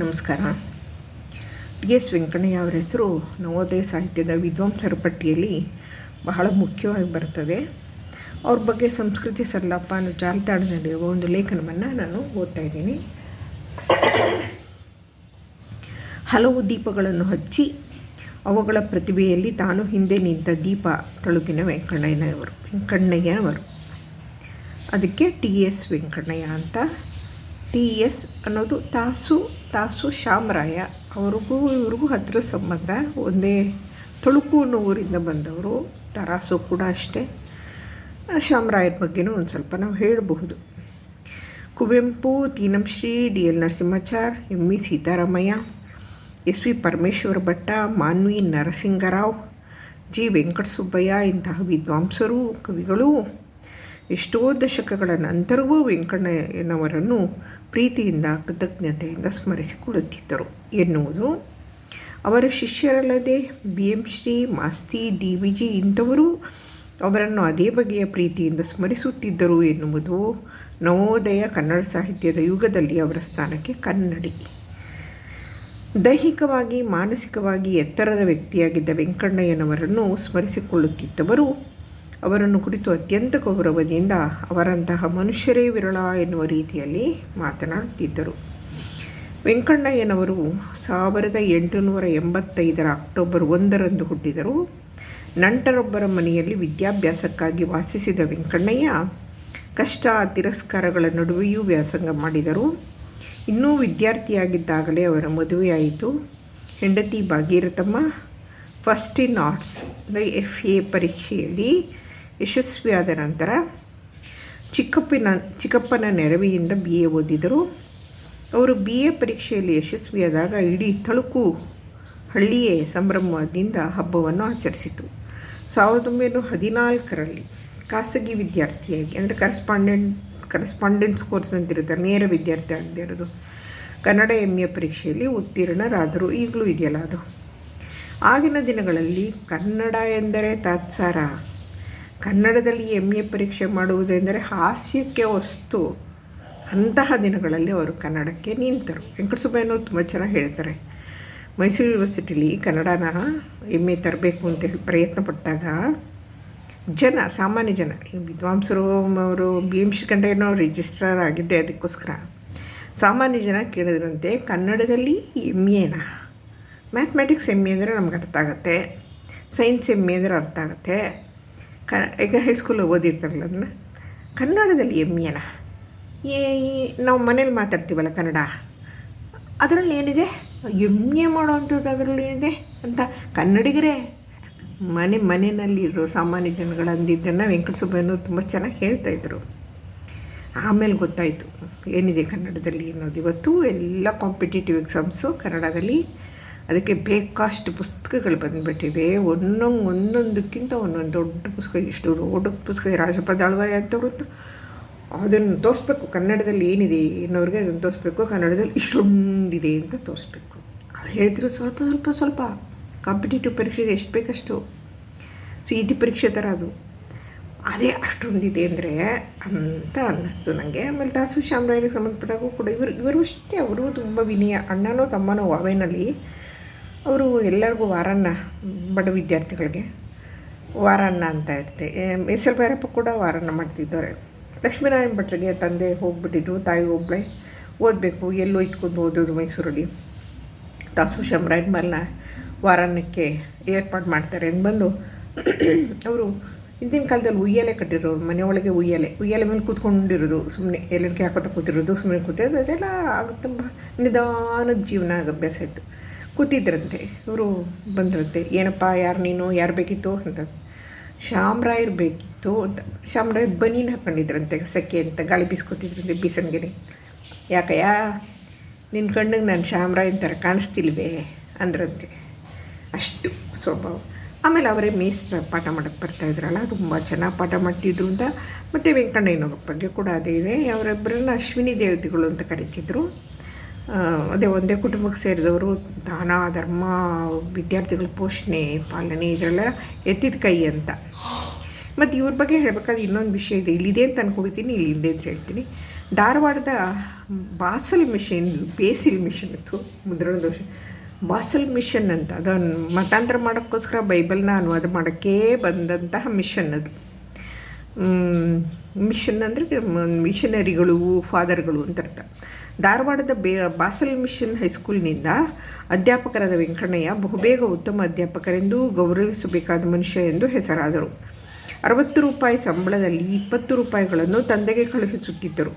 ನಮಸ್ಕಾರ. T S Venkannaiah ಅವರ ಹೆಸರು ನವೋದಯ ಸಾಹಿತ್ಯದ ವಿದ್ವಾಂಸರ ಪಟ್ಟಿಯಲ್ಲಿ ಬಹಳ ಮುಖ್ಯವಾಗಿ ಬರ್ತದೆ. ಅವ್ರ ಬಗ್ಗೆ ಸಂಸ್ಕೃತಿ ಸಲ್ಲಪ್ಪ ಅನ್ನೋ ಜಾಲತಾಣದಲ್ಲಿರುವ ಒಂದು ಲೇಖನವನ್ನು ನಾನು ಓದ್ತಾ ಇದ್ದೀನಿ. ಹಲವು ದೀಪಗಳನ್ನು ಹಚ್ಚಿ ಅವುಗಳ ಪ್ರತಿಭೆಯಲ್ಲಿ ತಾನು ಹಿಂದೆ ನಿಂತ ದೀಪ ತಳುಕಿನ ವೆಂಕಣ್ಣಯ್ಯನವರು ವೆಂಕಣ್ಣಯ್ಯನವರು. ಅದಕ್ಕೆ ಟಿ ಎಸ್ ವೆಂಕಣ್ಣಯ್ಯ ಅಂತ ಟಿ ಎಸ್ ಅನ್ನೋದು ತಾಸು ತಾಸು ಶಾಮರಾಯ ಅವ್ರಿಗೂ, ಇವ್ರಿಗೂ ಹತ್ತಿರ ಸಂಬಂಧ. ಒಂದೇ ತುಳುಕು ಅನ್ನೋ ಊರಿಂದ ಬಂದವರು. ತರಾಸು ಕೂಡ ಅಷ್ಟೇ. ಶಾಮರಾಯರ ಬಗ್ಗೆನೂ ಒಂದು ಸ್ವಲ್ಪ ನಾವು ಹೇಳಬಹುದು. Kuvempu Teenamshri D L Narasimhachar M V Seetharamaiah, S V Parameshwara Bhatta, Manvi Narasingarao, G Venkatasubbaiah ಇಂತಹ ವಿದ್ವಾಂಸರು, ಕವಿಗಳು ಎಷ್ಟೋ ದಶಕಗಳ ನಂತರವೂ ವೆಂಕಣ್ಣಯ್ಯನವರನ್ನು ಪ್ರೀತಿಯಿಂದ, ಕೃತಜ್ಞತೆಯಿಂದ ಸ್ಮರಿಸಿಕೊಳ್ಳುತ್ತಿದ್ದರು. ಎನ್ನುವುದು ಅವರ ಶಿಷ್ಯರಲ್ಲದೆ B M Shri Masti D V G ಇಂಥವರು ಅವರನ್ನು ಅದೇ ಬಗೆಯ ಪ್ರೀತಿಯಿಂದ ಸ್ಮರಿಸುತ್ತಿದ್ದರು ಎನ್ನುವುದು ನವೋದಯ ಕನ್ನಡ ಸಾಹಿತ್ಯದ ಯುಗದಲ್ಲಿ ಅವರ ಸ್ಥಾನಕ್ಕೆ ಕನ್ನಡಿ. ದೈಹಿಕವಾಗಿ, ಮಾನಸಿಕವಾಗಿ ಎತ್ತರದ ವ್ಯಕ್ತಿಯಾಗಿದ್ದ ವೆಂಕಣ್ಣಯ್ಯನವರನ್ನು ಸ್ಮರಿಸಿಕೊಳ್ಳುತ್ತಿದ್ದವರು ಅವರನ್ನು ಕುರಿತು ಅತ್ಯಂತ ಗೌರವದಿಂದ ಅವರಂತಹ ಮನುಷ್ಯರೇ ವಿರಳ ಎನ್ನುವ ರೀತಿಯಲ್ಲಿ ಮಾತನಾಡುತ್ತಿದ್ದರು. ವೆಂಕಣ್ಣಯ್ಯನವರು ಸಾವಿರದ ಎಂಟುನೂರ ಎಂಬತ್ತೈದರ ಅಕ್ಟೋಬರ್ ಒಂದರಂದು ಹುಟ್ಟಿದರು. ನಂಟರೊಬ್ಬರ ಮನೆಯಲ್ಲಿ ವಿದ್ಯಾಭ್ಯಾಸಕ್ಕಾಗಿ ವಾಸಿಸಿದ ವೆಂಕಣ್ಣಯ್ಯ ಕಷ್ಟ ತಿರಸ್ಕಾರಗಳ ನಡುವೆಯೂ ವ್ಯಾಸಂಗ ಮಾಡಿದರು. ಇನ್ನೂ ವಿದ್ಯಾರ್ಥಿಯಾಗಿದ್ದಾಗಲೇ ಅವರ ಮದುವೆಯಾಯಿತು. ಹೆಂಡತಿ Bhageerathamma, first in arts, F A ಪರೀಕ್ಷೆಯಲ್ಲಿ ಯಶಸ್ವಿಯಾದ ನಂತರ ಚಿಕ್ಕಪ್ಪಿನ, ಚಿಕ್ಕಪ್ಪನ ನೆರವಿಯಿಂದ ಬಿ ಎ ಓದಿದರು. ಅವರು ಬಿ ಎ ಪರೀಕ್ಷೆಯಲ್ಲಿ ಯಶಸ್ವಿಯಾದಾಗ ಇಡೀ ತಳುಕು ಹಳ್ಳಿಯೇ ಸಂಭ್ರಮದಿಂದ ಹಬ್ಬವನ್ನು ಆಚರಿಸಿತು. ಸಾವಿರದ ಒಂಬೈನೂರ ಹದಿನಾಲ್ಕರಲ್ಲಿ ಖಾಸಗಿ ವಿದ್ಯಾರ್ಥಿಯಾಗಿ, ಅಂದರೆ ಕರೆಸ್ಪಾಂಡೆಂಟ್ ಕರೆಸ್ಪಾಂಡೆನ್ಸ್ ಕೋರ್ಸ್ ಅಂತಿರುತ್ತೆ, ನೇರ ವಿದ್ಯಾರ್ಥಿ ಆಗದೆ ಇರೋದು. ಕನ್ನಡ ಎಂ ಎ ಪರೀಕ್ಷೆಯಲ್ಲಿ ಉತ್ತೀರ್ಣರಾದರು, ಈಗಲೂ ಇದೆಯಲ್ಲ ಅದು. ಆಗಿನ ದಿನಗಳಲ್ಲಿ ಕನ್ನಡ ಎಂದರೆ ತಾತ್ಸಾರ. ಕನ್ನಡದಲ್ಲಿ ಎಂ ಎ ಪರೀಕ್ಷೆ ಮಾಡುವುದೆಂದರೆ ಹಾಸ್ಯಕ್ಕೆ ವಸ್ತು. ಅಂತಹ ದಿನಗಳಲ್ಲಿ ಅವರು ಕನ್ನಡಕ್ಕೆ ನಿಂತರು. ವೆಂಕಟಸುಬ್ಬಯ್ಯನವರು ತುಂಬ ಚೆನ್ನಾಗಿ ಹೇಳ್ತಾರೆ. ಮೈಸೂರು ಯೂನಿವರ್ಸಿಟಿಲಿ ಕನ್ನಡನ ಎಂ ಎ ತರಬೇಕು ಅಂತ ಹೇಳಿ ಪ್ರಯತ್ನ ಪಟ್ಟಾಗ ಜನ, ಸಾಮಾನ್ಯ ಜನ ವಿದ್ವಾಂಸರು ಅವರು ಬಿ ಎಂ ಶ್ರೀಕಂಠಯ್ಯನೋ ರಿಜಿಸ್ಟ್ರಾರ್ ಆಗಿದ್ದೆ ಅದಕ್ಕೋಸ್ಕರ ಸಾಮಾನ್ಯ ಜನ ಕೇಳಿದ್ರಂತೆ, ಕನ್ನಡದಲ್ಲಿ ಎಂ ಎನ ಮ್ಯಾಥಮೆಟಿಕ್ಸ್ ಎಂ ಎ ಅಂದರೆ ನಮ್ಗೆ ಅರ್ಥ ಆಗುತ್ತೆ. ಸೈನ್ಸ್ ಎಂ ಎ ಅಂದರೆ ಅರ್ಥ ಆಗುತ್ತೆ. ಕ, ಈಗ ಹೈಸ್ಕೂಲ್ ಓದಿರ್ತಾರಲ್ಲ ಅದನ್ನ? ಕನ್ನಡದಲ್ಲಿ ಎಂ ಎನ ಏ ನಾವು ಮನೇಲಿ ಮಾತಾಡ್ತೀವಲ್ಲ ಕನ್ನಡ. ಅದರಲ್ಲಿ ಏನಿದೆ? ಎ ಮಾಡೋವಂಥದ್ದು ಅದರಲ್ಲಿ ಏನಿದೆ ಅಂತ? ಕನ್ನಡಿಗರೇ, ಮನೆ, ಮನೆಯಲ್ಲಿರೋ ಸಾಮಾನ್ಯ ಜನಗಳು ಅಂದಿದ್ದನ್ನು ತುಂಬ ಚೆನ್ನಾಗಿ ಹೇಳ್ತಾಯಿದ್ರು ಆಮೇಲೆ ಗೊತ್ತಾಯಿತು, ಏನಿದೆ ಕನ್ನಡದಲ್ಲಿ ಅನ್ನೋದು. ಇವತ್ತು ಎಲ್ಲ ಕಾಂಪಿಟೇಟಿವ್ ಎಕ್ಸಾಮ್ಸು ಕನ್ನಡದಲ್ಲಿ. ಅದಕ್ಕೆ ಬೇಕಷ್ಟು ಪುಸ್ತಕಗಳು ಬಂದುಬಿಟ್ಟಿವೆ. ಒಂದೊಂದು, ಒಂದೊಂದಕ್ಕಿಂತ ಒಂದೊಂದು ದೊಡ್ಡ ಪುಸ್ತಕ, ಇಷ್ಟು ದೊಡ್ಡ ಪುಸ್ತಕ, ರಾಜಪ್ಪ ಅಂತ ಅಂತವ್ರು ಅದನ್ನು ತೋರಿಸ್ಬೇಕು. ಕನ್ನಡದಲ್ಲಿ ಏನಿದೆ ಇನ್ನೋರಿಗೆ ಅದನ್ನು ತೋರಿಸ್ಬೇಕು. ಕನ್ನಡದಲ್ಲಿ ಇಷ್ಟೊಂದಿದೆ ಅಂತ ತೋರಿಸ್ಬೇಕು. ಅವ್ರು ಹೇಳಿದ್ರು ಸ್ವಲ್ಪ ಸ್ವಲ್ಪ ಸ್ವಲ್ಪ. ಕಾಂಪಿಟೇಟಿವ್ ಪರೀಕ್ಷೆಗೆ ಎಷ್ಟು ಬೇಕಷ್ಟು? ಸಿ ಇ ಟಿ ಪರೀಕ್ಷೆ ಥರ ಅದು. ಅದೇ ಅಷ್ಟೊಂದಿದೆ ಅಂದರೆ ಅಂತ ಅನ್ನಿಸ್ತು ನನಗೆ ಆಮೇಲೆ ದಾಸು ಶ್ಯಾಮ್ರಾಯರಿಗೆ ಸಂಬಂಧಪಟ್ಟಾಗೂ ಕೂಡ ಇವರು ಇವರು ಅಷ್ಟೇ. ಅವರು ತುಂಬ ವಿನಯ. ಅಣ್ಣನೋ, ತಮ್ಮನೋ, ವಾವೇನಲ್ಲಿ ಅವರು ಎಲ್ಲರಿಗೂ ವಾರನ್ನ, ಬಡ ವಿದ್ಯಾರ್ಥಿಗಳಿಗೆ ವಾರನ್ನ ಅಂತ ಇರುತ್ತೆ. ಎಸ್ ಎಲ್ ಭೈರಪ್ಪ ಕೂಡ ವಾರನ್ನ ಮಾಡ್ತಿದ್ದಾರೆ. ಲಕ್ಷ್ಮೀನಾರಾಯಣ ಭಟ್ರಿಗೆ ತಂದೆ ಹೋಗ್ಬಿಟ್ಟಿದ್ರು ತಾಯಿ ಒಬ್ಬಳೆ ಓದಬೇಕು, ಎಲ್ಲೋ ಇಟ್ಕೊಂಡು ಓದೋದು ಮೈಸೂರಲ್ಲಿ. ತಾಸು ಶಮರಾಯನ ಮಲ್ಲ ವಾರಾನ್ನಕ್ಕೆ ಏರ್ಪಾಡು ಮಾಡ್ತಾರೆ ಬಂದು ಅವರು ಹಿಂದಿನ ಕಾಲದಲ್ಲಿ ಉಯ್ಯಲೆ ಕಟ್ಟಿರೋರು, ಮನೆಯೊಳಗೆ ಉಯ್ಯಾಲೆ. ಉಯ್ಯಾಲೆ ಮೇಲೆ ಕೂತ್ಕೊಂಡಿರೋದು ಸುಮ್ಮನೆ ಎಲ್ಲರಿಗೆ ಹಾಕೋತ ಕೂತಿರೋದು ಸುಮ್ಮನೆ ಕೂತಿರೋದು ಅದೆಲ್ಲ ತುಂಬ ನಿಧಾನದ ಜೀವನ ಅಭ್ಯಾಸ ಇತ್ತು. ಕೂತಿದ್ರಂತೆ, ಇವರು ಬಂದ್ರಂತೆ, ಏನಪ್ಪ ಯಾರು ನೀನು, ಯಾರು ಬೇಕಿತ್ತು ಅಂತ. ಶಾಮರಾಯರು ಬೇಕಿತ್ತು ಅಂತ. ಶಾಮರಾಯರು ಬನೀನು ಹಾಕ್ಕೊಂಡಿದ್ರಂತೆ ಸೆಕೆ ಅಂತ, ಗಾಳಿ ಬೀಸ್ಕೊತಿದ್ರಂತೆ ಬೀಸಣ್ಗೆನೆ ಯಾಕಯ್ಯ ನಿನ್ನ ಕಣ್ಣಿಗೆ ನಾನು ಶಾಮರಾಯನ ಥರ ಕಾಣಿಸ್ತಿಲ್ವೇ ಅಂದ್ರಂತೆ. ಅಷ್ಟು ಸ್ವಭಾವ. ಆಮೇಲೆ ಅವರೇ ಮೇಸ್ಟ್ರ ಪಾಠ ಮಾಡೋಕ್ಕೆ ಬರ್ತಾಯಿದ್ರಲ್ಲ ತುಂಬ ಚೆನ್ನಾಗಿ ಪಾಠ ಮಾಡ್ತಿದ್ರು ಅಂತ. ಮತ್ತು ವೆಂಕಣ್ಣಯ್ಯನವ್ರ ಬಗ್ಗೆ ಕೂಡ ಅದೇ ಇದೆ ಅವರಿಬ್ಬರನ್ನ ಅಶ್ವಿನಿ ದೇವತೆಗಳು ಅಂತ ಕರಿತಿದ್ರು. ಅದೇ ಒಂದೇ ಕುಟುಂಬಕ್ಕೆ ಸೇರಿದವರು ದಾನ, ಧರ್ಮ, ವಿದ್ಯಾರ್ಥಿಗಳ ಪೋಷಣೆ, ಪಾಲನೆ, ಇದರೆಲ್ಲ ಎತ್ತಿದ ಕೈ ಅಂತ. ಮತ್ತು ಇವ್ರ ಬಗ್ಗೆ ಹೇಳಬೇಕಾದ್ರೆ ಇನ್ನೊಂದು ವಿಷಯ ಇದೆ. ಇಲ್ಲಿದೆ ಅಂತ ಇಲ್ಲಿ ಇದೆ ಅಂತ ಹೇಳ್ತೀನಿ. ಧಾರವಾಡದ ಬಾಸಲ್ ಮಿಷನ್, ಬೇಸಿಲ್ ಮಿಷನ್ ಇತ್ತು, ಮುದ್ರಣ ದೋಷ. ಬಾಸಲ್ ಮಿಷನ್ ಅಂತ ಅದನ್ನು ಮತಾಂತರ ಮಾಡೋಕ್ಕೋಸ್ಕರ ಬೈಬಲ್ನ ಅನುವಾದ ಮಾಡೋಕ್ಕೇ ಬಂದಂತಹ ಮಿಷನ್ ಅದು. ಮಿಷನ್ ಅಂದರೆ ಮಿಷನರಿಗಳು ಫಾದರ್ಗಳು ಅಂತ ಅರ್ಥ. ಧಾರವಾಡದ ಬೇ ಬಾಸಲ್ ಮಿಷನ್ ಹೈಸ್ಕೂಲ್ನಿಂದ ಅಧ್ಯಾಪಕರಾದ ವೆಂಕಣ್ಣಯ್ಯ ಬಹುಬೇಗ ಉತ್ತಮ ಅಧ್ಯಾಪಕರೆಂದು ಗೌರವಿಸಬೇಕಾದ ಮನುಷ್ಯ ಎಂದು ಹೆಸರಾದರು. ಅರವತ್ತು ರೂಪಾಯಿ ಸಂಬಳದಲ್ಲಿ ಇಪ್ಪತ್ತು ರೂಪಾಯಿಗಳನ್ನು ತಂದೆಗೆ ಕಳುಹಿಸುತ್ತಿದ್ದರು.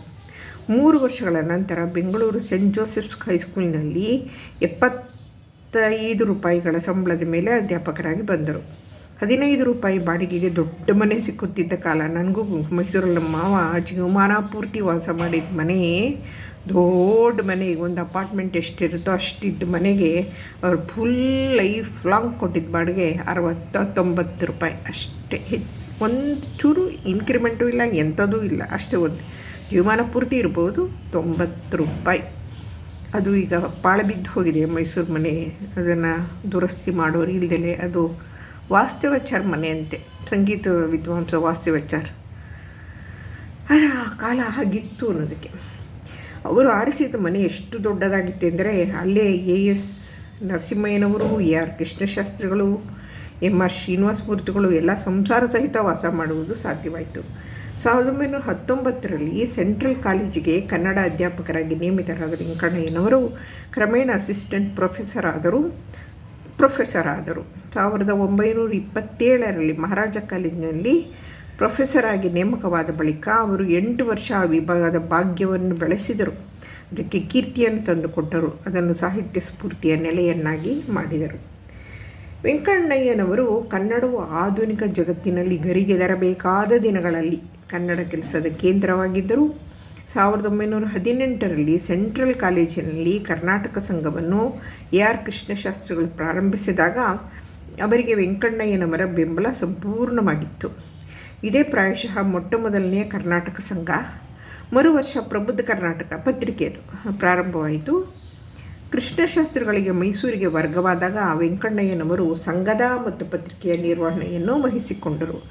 ಮೂರು ವರ್ಷಗಳ ನಂತರ ಬೆಂಗಳೂರು ಸೆಂಟ್ ಜೋಸೆಫ್ಸ್ ಹೈಸ್ಕೂಲ್ನಲ್ಲಿ ಎಪ್ಪತ್ತೈದು ರೂಪಾಯಿಗಳ ಸಂಬಳದ ಮೇಲೆ ಅಧ್ಯಾಪಕರಾಗಿ ಬಂದರು. ಹದಿನೈದು ರೂಪಾಯಿ ಬಾಡಿಗೆಗೆ ದೊಡ್ಡ ಮನೆ ಸಿಕ್ಕುತ್ತಿದ್ದ ಕಾಲ ನನಗೂ ಮೈಸೂರಲ್ಲಿ ಮಾವ ಜೀವಮಾನ ಪೂರ್ತಿ ವಾಸ ಮಾಡಿದ ಮನೆ. ದೊಡ್ಡ ಮನೆಗೆ ಒಂದು ಅಪಾರ್ಟ್ಮೆಂಟ್ ಎಷ್ಟಿರುತ್ತೋ ಅಷ್ಟಿದ್ದ ಮನೆಗೆ ಅವ್ರು ಫುಲ್ ಲೈಫ್ ಲಾಂಗ್ ಕೊಟ್ಟಿದ್ದ ಬಾಡಿಗೆ ಅರವತ್ತು ತೊಂಬತ್ತು ರೂಪಾಯಿ ಅಷ್ಟೇ. ಒಂದು ಚೂರು ಇನ್ಕ್ರಿಮೆಂಟು ಇಲ್ಲ ಎಂಥದೂ ಇಲ್ಲ, ಅಷ್ಟೇ ಒಂದು. ಜೀವಮಾನ ಪೂರ್ತಿ ಇರ್ಬೋದು, ತೊಂಬತ್ತು ರೂಪಾಯಿ. ಅದು ಈಗ ಪಾಳು ಬಿದ್ದು ಹೋಗಿದೆ ಮೈಸೂರು ಮನೆ. ಅದನ್ನು ದುರಸ್ತಿ ಮಾಡೋರು ಇಲ್ದಲೆ ಅದು ವಾಸ್ತವಚಾರ ಮನೆಯಂತೆ. ಸಂಗೀತ ವಿದ್ವಾಂಸ ವಾಸ್ತವಚಾರ್ ಅದ ಕಾಲ ಹಾಗಿತ್ತು ಅನ್ನೋದಕ್ಕೆ. ಅವರು ಆರಿಸಿದ ಮನೆ ಎಷ್ಟು ದೊಡ್ಡದಾಗಿತ್ತು ಅಂದರೆ ಅಲ್ಲೇ ಎ ಎಸ್ ನರಸಿಂಹಯ್ಯನವರು, ಎ ಆರ್ ಕೃಷ್ಣಶಾಸ್ತ್ರಿಗಳು ಎಂ ಆರ್ ಶ್ರೀನಿವಾಸ ಮೂರ್ತಿಗಳು ಎಲ್ಲ ಸಂಸಾರ ಸಹಿತ ವಾಸ ಮಾಡುವುದು ಸಾಧ್ಯವಾಯಿತು. ಸಾವಿರದ ಒಂಬೈನೂರ ಹತ್ತೊಂಬತ್ತರಲ್ಲಿ ಸೆಂಟ್ರಲ್ ಕಾಲೇಜಿಗೆ ಕನ್ನಡ ಅಧ್ಯಾಪಕರಾಗಿ ನೇಮಿತರಾದ ವೆಂಕಣ್ಣಯ್ಯನವರು, ಕ್ರಮೇಣ ಅಸಿಸ್ಟೆಂಟ್ ಪ್ರೊಫೆಸರ್ ಆದರು. ಪ್ರೊಫೆಸರ್ ಆದರು. ಸಾವಿರದ ಒಂಬೈನೂರ ಇಪ್ಪತ್ತೇಳರಲ್ಲಿ ಮಹಾರಾಜ ಕಾಲೇಜಿನಲ್ಲಿ ಪ್ರೊಫೆಸರ್ ಆಗಿ ನೇಮಕವಾದ ಬಳಿಕ ಅವರು ಎಂಟು ವರ್ಷ ಆ ವಿಭಾಗದ ಭಾಗ್ಯವನ್ನು ಬೆಳೆಸಿದರು. ಅದಕ್ಕೆ ಕೀರ್ತಿಯನ್ನು ತಂದುಕೊಟ್ಟರು. ಅದನ್ನು ಸಾಹಿತ್ಯ ಸ್ಫೂರ್ತಿಯ ನೆಲೆಯನ್ನಾಗಿ ಮಾಡಿದರು. ವೆಂಕಣ್ಣಯ್ಯನವರು ಕನ್ನಡವು ಆಧುನಿಕ ಜಗತ್ತಿನಲ್ಲಿ ಗರಿಗೆದರಬೇಕಾದ ದಿನಗಳಲ್ಲಿ ಕನ್ನಡ ಕೆಲಸದ ಕೇಂದ್ರವಾಗಿದ್ದರು. ಸಾವಿರದ ಒಂಬೈನೂರ ಹದಿನೆಂಟರಲ್ಲಿ ಸೆಂಟ್ರಲ್ ಕಾಲೇಜಿನಲ್ಲಿ ಕರ್ನಾಟಕ ಸಂಘವನ್ನು ಎ ಆರ್ ಕೃಷ್ಣಶಾಸ್ತ್ರಿಗಳು ಪ್ರಾರಂಭಿಸಿದಾಗ ಅವರಿಗೆ ವೆಂಕಣ್ಣಯ್ಯನವರ ಬೆಂಬಲ ಸಂಪೂರ್ಣವಾಗಿತ್ತು. ಇದೇ ಪ್ರಾಯಶಃ ಮೊಟ್ಟ ಮೊದಲನೆಯ ಕರ್ನಾಟಕ ಸಂಘ, ಮರು ವರ್ಷ ಪ್ರಬುದ್ಧ ಕರ್ನಾಟಕ ಪತ್ರಿಕೆಯದು. ಪ್ರಾರಂಭವಾಯಿತು. ಕೃಷ್ಣಶಾಸ್ತ್ರಿಗಳಿಗೆ ಮೈಸೂರಿಗೆ ವರ್ಗವಾದಾಗ ವೆಂಕಣ್ಣಯ್ಯನವರು ಸಂಘದ ಮತ್ತು ಪತ್ರಿಕೆಯ ನಿರ್ವಹಣೆಯನ್ನು ವಹಿಸಿಕೊಂಡರು.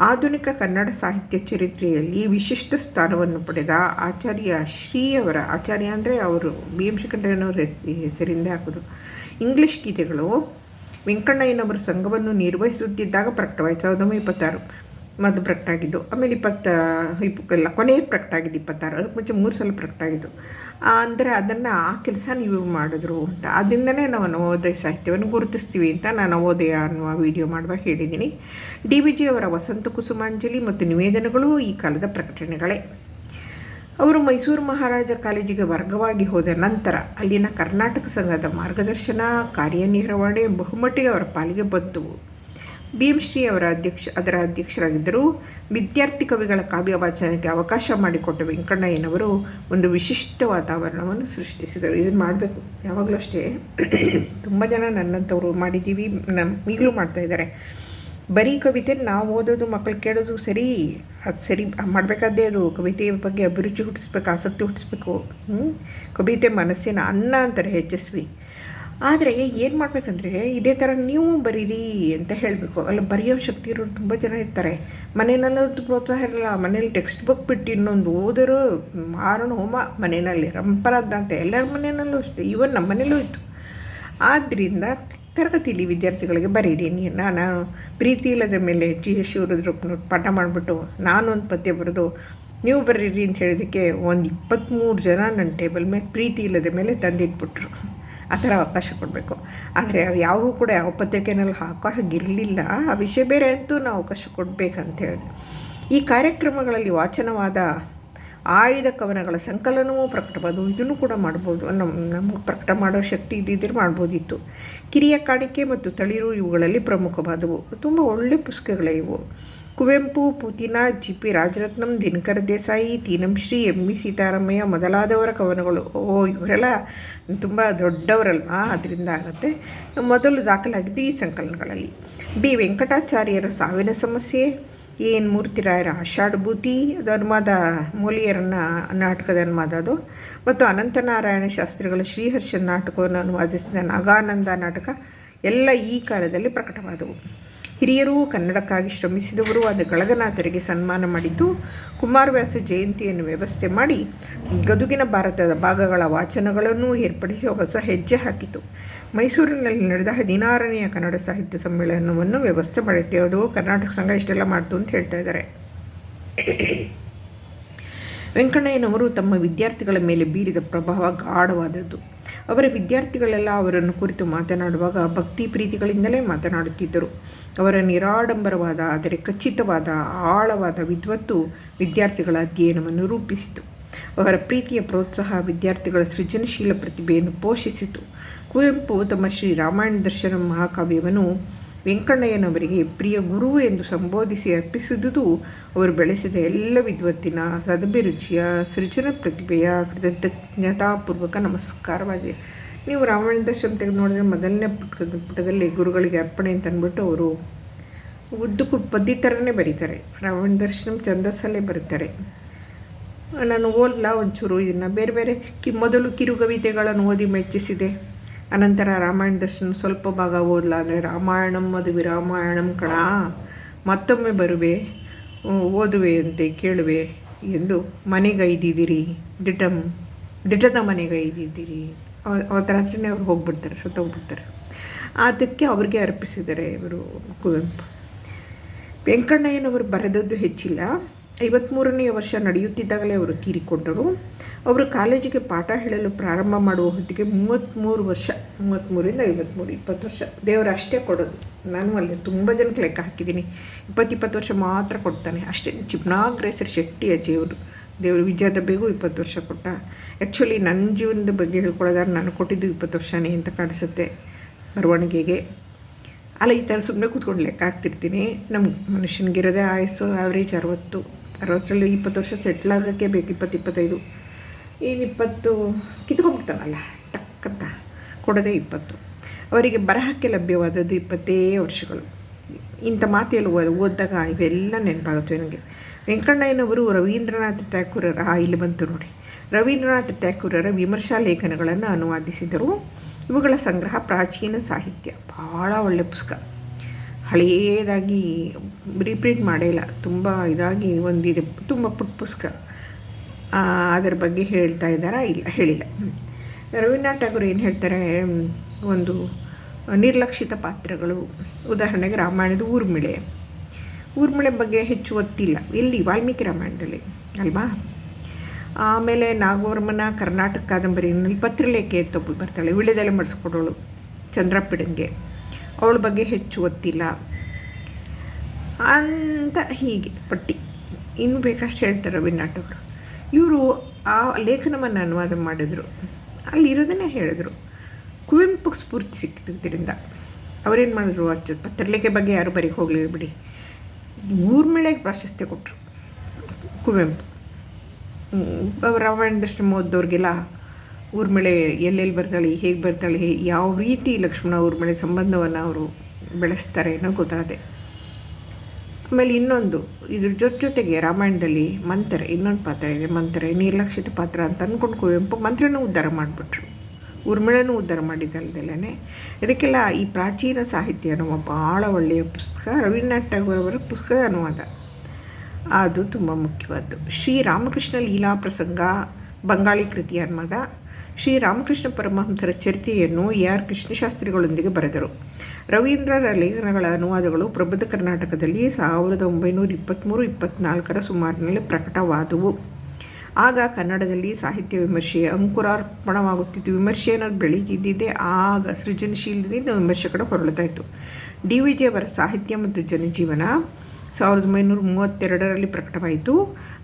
ಆಧುನಿಕ ಕನ್ನಡ ಸಾಹಿತ್ಯ ಚರಿತ್ರೆಯಲ್ಲಿ ವಿಶಿಷ್ಟ ಸ್ಥಾನವನ್ನು ಪಡೆದ ಆಚಾರ್ಯ ಶ್ರೀಯವರ ಆಚಾರ್ಯ ಅಂದರೆ ಅವರು ಶ್ರೀಕಂಠಯ್ಯನವರ ಹೆಸರಿಂದ ಹಾಕೋದು. ಇಂಗ್ಲಿಷ್ ಗೀತೆಗಳು ವೆಂಕಣ್ಣಯ್ಯನವರು ಸಂಘವನ್ನು ನಿರ್ವಹಿಸುತ್ತಿದ್ದಾಗ ಪ್ರಕಟವಾಯಿತು. ಸಾವಿರದ ಒಂಬೈನೂರ ಇಪ್ಪತ್ತಾರು ಮೊದಲು ಪ್ರಕಟ ಆಗಿದ್ದು ಆಮೇಲೆ ಇಪ್ಪತ್ತ ಇಪ್ಪ ಕೊನೆಯ ಪ್ರಕಟ ಆಗಿದ್ದು ಇಪ್ಪತ್ತಾರು, ಅದಕ್ಕೆ ಮುಂಚೆ ಮೂರು ಸಲ ಪ್ರಕಟ ಆಗಿದ್ದು ಅಂದರೆ ಅದನ್ನು ಆ ಕೆಲಸ ನೀವು ಮಾಡಿದ್ರು ಅಂತ. ಅದರಿಂದನೇ ನಾವು ನವೋದಯ ಸಾಹಿತ್ಯವನ್ನು ಗುರುತಿಸ್ತೀವಿ ಅಂತ ನಾನು ನವೋದಯ ಅನ್ನುವ ವಿಡಿಯೋ ಮಾಡುವಾಗ ಹೇಳಿದ್ದೀನಿ. ಡಿ ವಿ ಜಿ ಅವರ ವಸಂತ ಕುಸುಮಾಂಜಲಿ ಮತ್ತು ನಿವೇದನೆಗಳು ಈ ಕಾಲದ ಪ್ರಕಟಣೆಗಳೇ. ಅವರು ಮೈಸೂರು ಮಹಾರಾಜ ಕಾಲೇಜಿಗೆ ವರ್ಗವಾಗಿ ಹೋದ ನಂತರ ಅಲ್ಲಿನ ಕರ್ನಾಟಕ ಸಂಘದ ಮಾರ್ಗದರ್ಶನ, ಕಾರ್ಯನಿರ್ವಹಣೆ, ಬಹುಮಟ್ಟಿಗೆ ಅವರ ಪಾಲಿಗೆ ಬಂದವು ಭೀಮಶ್ರೀ ಅವರ ಅಧ್ಯಕ್ಷ, ಅದರ ಅಧ್ಯಕ್ಷರಾಗಿದ್ದರು ವಿದ್ಯಾರ್ಥಿ ಕವಿಗಳ ಕಾವ್ಯ ವಾಚನಕ್ಕೆ ಅವಕಾಶ ಮಾಡಿಕೊಟ್ಟ ವೆಂಕಣ್ಣಯ್ಯನವರು ಒಂದು ವಿಶಿಷ್ಟ ವಾತಾವರಣವನ್ನು ಸೃಷ್ಟಿಸಿದರು. ಇದನ್ನು ಮಾಡಬೇಕು. ಯಾವಾಗಲೂ ಅಷ್ಟೇ. ತುಂಬ ಜನ ನನ್ನಂಥವ್ರು ಮಾಡಿದ್ದೀವಿ. ನಮ್ಮ ಈಗಲೂ ಮಾಡ್ತಾಯಿದ್ದಾರೆ ಬರೀ ಕವಿತೆ ನಾವು ಓದೋದು ಮಕ್ಕಳು ಕೇಳೋದು ಸರಿ, ಅದು ಸರಿ ಮಾಡಬೇಕಾದ್ದೇ ಅದು. ಕವಿತೆಯ ಬಗ್ಗೆ ಅಭಿರುಚಿ ಹುಟ್ಟಿಸ್ಬೇಕು, ಆಸಕ್ತಿ ಹುಟ್ಟಿಸ್ಬೇಕು. ಕವಿತೆ ಮನಸ್ಸಿನ ಅನ್ನ ಅಂತಾರೆ ಹೆಚ್ಚಿಸ್ವಿ ಆದರೆ ಏನು ಮಾಡಬೇಕಂದ್ರೆ ಇದೇ ಥರ ನೀವು ಬರೀರಿ ಅಂತ ಹೇಳಬೇಕು. ಅಲ್ಲ, ಬರೆಯೋ ಶಕ್ತಿ ಇರೋರು ತುಂಬ ಜನ ಇರ್ತಾರೆ. ಮನೆಯಲ್ಲಂತೂ ಪ್ರೋತ್ಸಾಹ ಇರಲ್ಲ. ಮನೇಲಿ ಟೆಕ್ಸ್ಟ್ ಬುಕ್ ಬಿಟ್ಟು ಇನ್ನೊಂದು ಓದಿರೋ ಮಾರಣ ಹೋಮ ಮನೆಯಲ್ಲಿ ರಂಪರದ್ದಂತೆ ಎಲ್ಲರ ಮನೆಯಲ್ಲೂ ಅಷ್ಟೇ. ಇವನ್ ನಮ್ಮ ಮನೇಲೂ ಇತ್ತು. ಆದ್ದರಿಂದ ತರಗತಿಯಲ್ಲಿ ವಿದ್ಯಾರ್ಥಿಗಳಿಗೆ ಬರೀರಿ. ನಾನು ಪ್ರೀತಿ ಇಲ್ಲದ ಮೇಲೆ ಜಿ ಎಸ್ ಶಿವರುದ್ರಪ್ಪನವ್ರು ಪಾಠ ಮಾಡಿಬಿಟ್ಟು ನಾನೊಂದು ಪದ್ಯ ಬರೆದು ನೀವು ಬರೀರಿ ಅಂತ ಹೇಳಿದಕ್ಕೆ ಒಂದು ಇಪ್ಪತ್ತ್ಮೂರು ಜನ ನನ್ನ ಟೇಬಲ್ ಮೇಲೆ ಪ್ರೀತಿ ಇಲ್ಲದ ಮೇಲೆ ತಂದಿಟ್ಬಿಟ್ರು. ಆ ಥರ ಅವಕಾಶ ಕೊಡಬೇಕು. ಆದರೆ ಅವು ಯಾವಾಗೂ ಕೂಡ ಯಾವ ಪತ್ರಿಕೆನಲ್ಲಿ ಹಾಕೋ ಹಾಗಿರಲಿಲ್ಲ. ಆ ವಿಷಯ ಬೇರೆ ಅಂತೂ ನಾವು ಅವಕಾಶ ಕೊಡಬೇಕಂತ ಹೇಳಿದೆ ಈ ಕಾರ್ಯಕ್ರಮಗಳಲ್ಲಿ ವಾಚನವಾದ ಆಯ್ದ ಕವನಗಳ ಸಂಕಲನವೂ ಪ್ರಕಟಬೋದು ಇದನ್ನು ಕೂಡ ಮಾಡ್ಬೋದು. ನಮ್ಮ ನಮಗೆ ಪ್ರಕಟ ಮಾಡೋ ಶಕ್ತಿ ಇದ್ದಿದ್ದರೆ ಮಾಡ್ಬೋದಿತ್ತು. ಕಿರಿಯ ಕಾಡಿಕೆ ಮತ್ತು ತಳಿರು ಇವುಗಳಲ್ಲಿ ಪ್ರಮುಖವಾದವು. ತುಂಬ ಒಳ್ಳೆಯ ಪುಸ್ತಕಗಳೇ ಇವು. Kuvempu Putina G P Rajaratnam, Dinakara Desai Teenamshri M V Seetharamaiah ಮೊದಲಾದವರ ಕವನಗಳು. ಓ, ಇವರೆಲ್ಲ ತುಂಬ ದೊಡ್ಡವರಲ್ವಾ? ಅದರಿಂದ ಆಗುತ್ತೆ. ಮೊದಲು ದಾಖಲಾಗಿದ್ದು ಈ ಸಂಕಲನಗಳಲ್ಲಿ. ಬಿ. ವೆಂಕಟಾಚಾರ್ಯರ ಸಾವಿನ ಸಮಸ್ಯೆ ಏನು ಮೂರ್ತಿರಾಯರ ಆಷಾಢಭೂತಿ ಧರ್ಮದ ಮೋಲಿಯರನ್ನ ನಾಟಕದ ಅನುವಾದ ಅದು ಮತ್ತು ಅನಂತನಾರಾಯಣ ಶಾಸ್ತ್ರಿಗಳ ಶ್ರೀಹರ್ಷನ್ ನಾಟಕವನ್ನು ಅನುವಾದಿಸಿದ ನಾಗಾನಂದ ನಾಟಕ ಎಲ್ಲ ಈ ಕಾಲದಲ್ಲಿ ಪ್ರಕಟವಾದವು. ಹಿರಿಯರು ಕನ್ನಡಕ್ಕಾಗಿ ಶ್ರಮಿಸಿದವರು ಆದ ಗಳಗನಾಥರಿಗೆ ಸನ್ಮಾನ ಮಾಡಿದ್ದು ಕುಮಾರವ್ಯಾಸ ಜಯಂತಿಯನ್ನು ವ್ಯವಸ್ಥೆ ಮಾಡಿ ಗದುಗಿನ ಭಾರತದ ಭಾಗಗಳ ವಾಚನಗಳನ್ನು ಏರ್ಪಡಿಸಿ ಹೊಸ ಹೆಜ್ಜೆ ಹಾಕಿತು. ಮೈಸೂರಿನಲ್ಲಿ ನಡೆದ ಹದಿನಾರನೆಯ ಕನ್ನಡ ಸಾಹಿತ್ಯ ಸಮ್ಮೇಳನವನ್ನು ವ್ಯವಸ್ಥೆ ಮಾಡುತ್ತೆ ಅದು ಕರ್ನಾಟಕ ಸಂಘ ಇಷ್ಟೆಲ್ಲ ಮಾಡ್ತು ಅಂತ ಹೇಳ್ತಾ ಇದ್ದಾರೆ. ವೆಂಕಣ್ಣಯ್ಯನವರು ತಮ್ಮ ವಿದ್ಯಾರ್ಥಿಗಳ ಮೇಲೆ ಬೀರಿದ ಪ್ರಭಾವ ಗಾಢವಾದದ್ದು. ಅವರ ವಿದ್ಯಾರ್ಥಿಗಳೆಲ್ಲ ಅವರನ್ನು ಕುರಿತು ಮಾತನಾಡುವಾಗ ಭಕ್ತಿ ಪ್ರೀತಿಗಳಿಂದಲೇ ಮಾತನಾಡುತ್ತಿದ್ದರು. ಅವರ ನಿರಾಡಂಬರವಾದ, ಆದರೆ ಖಚಿತವಾದ, ಆಳವಾದ ವಿದ್ವತ್ತು ವಿದ್ಯಾರ್ಥಿಗಳ ಅಧ್ಯಯನವನ್ನು ರೂಪಿಸಿತು. ಅವರ ಪ್ರೀತಿಯ ಪ್ರೋತ್ಸಾಹ ವಿದ್ಯಾರ್ಥಿಗಳ ಸೃಜನಶೀಲ ಪ್ರತಿಭೆಯನ್ನು ಪೋಷಿಸಿತು. ಕುವೆಂಪು ತಮ್ಮ ಶ್ರೀ ರಾಮಾಯಣ ದರ್ಶನ ಮಹಾಕಾವ್ಯವನ್ನು ವೆಂಕಣ್ಣಯ್ಯನವರಿಗೆ ಪ್ರಿಯ ಗುರು ಎಂದು ಸಂಬೋಧಿಸಿ ಅರ್ಪಿಸಿದುದು ಅವರು ಬೆಳೆಸಿದ ಎಲ್ಲ ವಿದ್ವತ್ತಿನ ಸದಭಿರುಚಿಯ ಸೃಜನ ಪ್ರತಿಭೆಯ ಕೃತಜ್ಞತಾಪೂರ್ವಕ ನಮಸ್ಕಾರವಾಗಿದೆ ನೀವು ರಾಮಾಯಣ ದರ್ಶನ ತೆಗೆದು ನೋಡಿದ್ರೆ ಮೊದಲನೇ ಪುಟದ ಪುಟದಲ್ಲಿ ಗುರುಗಳಿಗೆ ಅರ್ಪಣೆ ಅಂತ ಅಂದ್ಬಿಟ್ಟು ಅವರು ಉದ್ದಕ್ಕೂ ಪದ್ಯ ಥರನೇ ಬರೀತಾರೆ. ರಾಮಾಯಣ ದರ್ಶನ ಛಂದಸ್ಸಲ್ಲೇ ಬರೀತಾರೆ. ನಾನು ಓದಲ್ಲ ಒಂಚೂರು, ಇದನ್ನು ಬೇರೆ ಬೇರೆ ಕಿ ಮೊದಲು ಕಿರುಗವಿತೆಗಳನ್ನು ಓದಿ ಮೆಚ್ಚಿಸಿದೆ. ಅನಂತರ ರಾಮಾಯಣ ದರ್ಶನ ಸ್ವಲ್ಪ ಭಾಗ ಓದಲ ಅಂದರೆ ರಾಮಾಯಣಂ ಅದು ವಿರಾಮಾಯಣಂ ಕಣ. ಮತ್ತೊಮ್ಮೆ ಬರುವೆ ಓದುವೆ ಅಂತೆ ಕೇಳುವೆ ಎಂದು ಮನೆಗೈದಿದ್ದೀರಿ. ದಿಟಂ, ದಿಟದ ಮನೆಗೈದಿದ್ದೀರಿ. ಅವತ್ತ ರಾತ್ರಿನೇ ಅವ್ರು ಹೋಗ್ಬಿಡ್ತಾರೆ, ಸತ್ತೋಗ್ಬಿಡ್ತಾರೆ. ಅದಕ್ಕೆ ಅವ್ರಿಗೆ ಅರ್ಪಿಸಿದ್ದಾರೆ ಇವರು ಕುವೆಂಪು. ವೆಂಕಣ್ಣಯ್ಯನವರು ಬರೆದದ್ದು ಹೆಚ್ಚಿಲ್ಲ. ಐವತ್ತ್ಮೂರನೆಯ ವರ್ಷ ನಡೆಯುತ್ತಿದ್ದಾಗಲೇ ಅವರು ತೀರಿಕೊಂಡರು. ಅವರು ಕಾಲೇಜಿಗೆ ಪಾಠ ಹೇಳಲು ಪ್ರಾರಂಭ ಮಾಡುವ ಹೊತ್ತಿಗೆ ಮೂವತ್ತ್ಮೂರು ವರ್ಷ ಮೂವತ್ತ್ಮೂರಿಂದ ಐವತ್ತ್ಮೂರು ಇಪ್ಪತ್ತು ವರ್ಷ. ದೇವರು ಅಷ್ಟೇ ಕೊಡೋದು. ನಾನು ಅಲ್ಲಿ ತುಂಬ ಜನಕ್ಕೆ ಲೆಕ್ಕ ಹಾಕಿದ್ದೀನಿ. ಇಪ್ಪತ್ತಿಪ್ಪತ್ತು ಇಪ್ಪತ್ತು ವರ್ಷ ಮಾತ್ರ ಕೊಡ್ತಾನೆ. ಅಷ್ಟೇ. ಚಿಪ್ನಾಗ್ರೇಸರ್ ಶೆಟ್ಟಿ ಅಜ್ಜಿಯವರು. ದೇವರು ವಿಜಯದ ಬೇಗೂ ಇಪ್ಪತ್ತು ವರ್ಷ ಕೊಟ್ಟ. ಆ್ಯಕ್ಚುಲಿ ನನ್ನ ಜೀವನದ ಬಗ್ಗೆ ಹೇಳ್ಕೊಳ್ಳೋದಾದ್ರೆ ನಾನು ಕೊಟ್ಟಿದ್ದು ಇಪ್ಪತ್ತು ವರ್ಷನೇ ಅಂತ ಕಾಣಿಸುತ್ತೆ. ಬರವಣಿಗೆಗೆ. ಅಲ್ಲ, ಈ ಥರ ಸುಮ್ಮನೆ ಕೂತ್ಕೊಂಡು ಲೆಕ್ಕ ಹಾಕ್ತಿರ್ತೀನಿ. ನಮ್ಮ ಮನುಷ್ಯನಿಗಿರೋದೇ ಆಯಸ್ಸು ಆ್ಯಾವ್ರೇಜ್ ಅರವತ್ತು. ಅರವತ್ತರಲ್ಲಿ ಇಪ್ಪತ್ತು ವರ್ಷ ಸೆಟ್ಲ್ ಆಗೋಕ್ಕೆ ಬೇಕು ಇಪ್ಪತ್ತು ಇಪ್ಪತ್ತೈದು ಈಗ ಇಪ್ಪತ್ತು ಕಿತ್ಕೊಂಡ್ಬಿಡ್ತಾನಲ್ಲ ಟಕ್ಕಂತ. ಕೊಡೋದೇ ಇಪ್ಪತ್ತು. ಅವರಿಗೆ ಬರಹಕ್ಕೆ ಲಭ್ಯವಾದದ್ದು ಇಪ್ಪತ್ತೇ ವರ್ಷಗಳು. ಇಂಥ ಮಾತೆಯಲ್ಲಿ ಓದಿದಾಗ ಇವೆಲ್ಲ ನೆನಪಾಗುತ್ತೆ ನನಗೆ. ವೆಂಕಣ್ಣಯ್ಯನವರು ರವೀಂದ್ರನಾಥ ಟ್ಯಾಕೂರರ ಇಲ್ಲಿ ಬಂತು ನೋಡಿ. ರವೀಂದ್ರನಾಥ ಟ್ಯಾಕೂರರ ವಿಮರ್ಶಾ ಲೇಖನಗಳನ್ನು ಅನುವಾದಿಸಿದರು. ಇವುಗಳ ಸಂಗ್ರಹ ಪ್ರಾಚೀನ ಸಾಹಿತ್ಯ. ಭಾಳ ಒಳ್ಳೆಯ ಪುಸ್ತಕ. ಹಳೆಯದಾಗಿ ರೀಪ್ರಿಂಟ್ ಮಾಡೇ ಇಲ್ಲ. ತುಂಬ ಇದಾಗಿ ಒಂದಿದೆ. ತುಂಬ ಪುಟ್ಟ ಪುಸ್ತಕ ಅದರ ಬಗ್ಗೆ ಹೇಳ್ತಾ ಇದ್ದಾರಾ? ಇಲ್ಲ, ಹೇಳಿಲ್ಲ. ರವೀಂದ್ರನಾಥ್ ಟಾಗೂರ್ ಏನು ಹೇಳ್ತಾರೆ? ಒಂದು ನಿರ್ಲಕ್ಷಿತ ಪಾತ್ರಗಳು. ಉದಾಹರಣೆಗೆ ರಾಮಾಯಣದ ಊರ್ಮಿಳೆ. ಊರ್ಮಿಳೆ ಬಗ್ಗೆ ಹೆಚ್ಚು ಒತ್ತಿಲ್ಲ ಎಲ್ಲಿ? ವಾಲ್ಮೀಕಿ ರಾಮಾಯಣದಲ್ಲಿ, ಅಲ್ವಾ? ಆಮೇಲೆ ನಾಗವರ್ಮನ ಕರ್ನಾಟಕ ಕಾದಂಬರಿನಲ್ಲಿ ಪತ್ರಲೇಖೆ ತಪ್ಪು ಬರ್ತಾಳೆ. ವಿಳ್ಯದೆಲೆ ಮಾಡಿಸ್ಕೊಡೋಳು. ಚಂದ್ರಪಿಡಂಗೆ ಅವಳ ಬಗ್ಗೆ ಹೆಚ್ಚು ಒತ್ತಿಲ್ಲ ಅಂತ ಹೀಗೆ ಪಟ್ಟಿ. ಇನ್ನು ಬೇಕಷ್ಟು ಹೇಳ್ತಾರೆ ರವೀಂದ್ರನಾಥ್ ಅವರು. ಇವರು ಆ ಲೇಖನವನ್ನು ಅನುವಾದ ಮಾಡಿದರು. ಅಲ್ಲಿರೋದನ್ನೇ ಹೇಳಿದರು. ಕುವೆಂಪು ಸ್ಫೂರ್ತಿ ಸಿಕ್ಕಿದ್ದರಿಂದ ಅವರೇನು ಮಾಡಿದ್ರು ಅಚ್ಚ ಪತ್ರಲೇಖೆ ಬಗ್ಗೆ ಯಾರು ಬರೀಕ್ ಹೋಗಲಿಲ್ಲ ಬಿಡಿ. ಊರ್ಮಿಳೆಗೆ ಪ್ರಾಶಸ್ತ್ಯ ಕೊಟ್ಟರು ಕುವೆಂಪು. ರಾಮಾಯಣ ದರ್ಶನ ಓದೋರಿಗೆಲ್ಲ ಊರ್ಮಿಳೆ ಎಲ್ಲೆಲ್ಲಿ ಬರ್ತಾಳೆ, ಹೇಗೆ ಬರ್ತಾಳೆ, ಯಾವ ರೀತಿ ಲಕ್ಷ್ಮಣ ಊರ್ಮಿಳೆ ಸಂಬಂಧವನ್ನು ಅವರು ಬೆಳೆಸ್ತಾರೆ ಅನ್ನೋ ಗೊತ್ತಾದೆ. ಆಮೇಲೆ ಇನ್ನೊಂದು, ಇದ್ರ ಜೊತೆ ಜೊತೆಗೆ ರಾಮಾಯಣದಲ್ಲಿ ಮಂತ್ರೆ, ಇನ್ನೊಂದು ಪಾತ್ರ ಇದೆ. ಮಂತ್ರೆ, ನಿರ್ಲಕ್ಷಿತ ಪಾತ್ರ ಅಂತ ಅಂದ್ಕೊಂಡು ಕುವೆಂಪು ಮಂತ್ರನೂ ಉದ್ಧಾರ ಮಾಡಿಬಿಟ್ರು. ಊರ್ಮಿಳೆನೂ ಉದ್ಧಾರ ಮಾಡಿದ್ದಲ್ದಲ್ಲೇ ಇದಕ್ಕೆಲ್ಲ ಈ ಪ್ರಾಚೀನ ಸಾಹಿತ್ಯ ಅನ್ನುವ ಭಾಳ ಒಳ್ಳೆಯ ಪುಸ್ತಕ ರವೀಂದ್ರನಾಥ್ ಟಾಗೋರ್ ಅವರ ಪುಸ್ತಕದ ಅನುವಾದ. ಅದು ತುಂಬ ಮುಖ್ಯವಾದ್ದು. ಶ್ರೀ ರಾಮಕೃಷ್ಣ ಲೀಲಾ ಪ್ರಸಂಗ ಬಂಗಾಳಿ ಕೃತಿ ಮಗ ಶ್ರೀ ರಾಮಕೃಷ್ಣ ಪರಮಹಂಸರ ಚರಿತೆಯನ್ನು ಎ ಆರ್ ಕೃಷ್ಣಶಾಸ್ತ್ರಿಗಳೊಂದಿಗೆ ಬರೆದರು. ರವೀಂದ್ರರ ಲೇಖನಗಳ ಅನುವಾದಗಳು ಪ್ರಬುದ್ಧ ಕರ್ನಾಟಕದಲ್ಲಿ ಸಾವಿರದ ಒಂಬೈನೂರ ಇಪ್ಪತ್ತ್ಮೂರು ಇಪ್ಪತ್ತ್ನಾಲ್ಕರ ಸುಮಾರಿನಲ್ಲಿ ಪ್ರಕಟವಾದವು. ಆಗ ಕನ್ನಡದಲ್ಲಿ ಸಾಹಿತ್ಯ ವಿಮರ್ಶೆ ಅಂಕುರಾರ್ಪಣವಾಗುತ್ತಿತ್ತು ವಿಮರ್ಶೆ ಅನ್ನೋದು ಬೆಳಗಿದ್ದಿದೆ ಆಗ ಸೃಜನಶೀಲದಿಂದ ವಿಮರ್ಶೆ ಕಡೆ ಹೊರಳ್ತಾ ಇತ್ತು. ಡಿ ವಿ ಜಿ ಅವರ ಸಾಹಿತ್ಯ ಮತ್ತು ಜನಜೀವನ ಸಾವಿರದ ಒಂಬೈನೂರ ಮೂವತ್ತೆರಡರಲ್ಲಿ ಪ್ರಕಟವಾಯಿತು.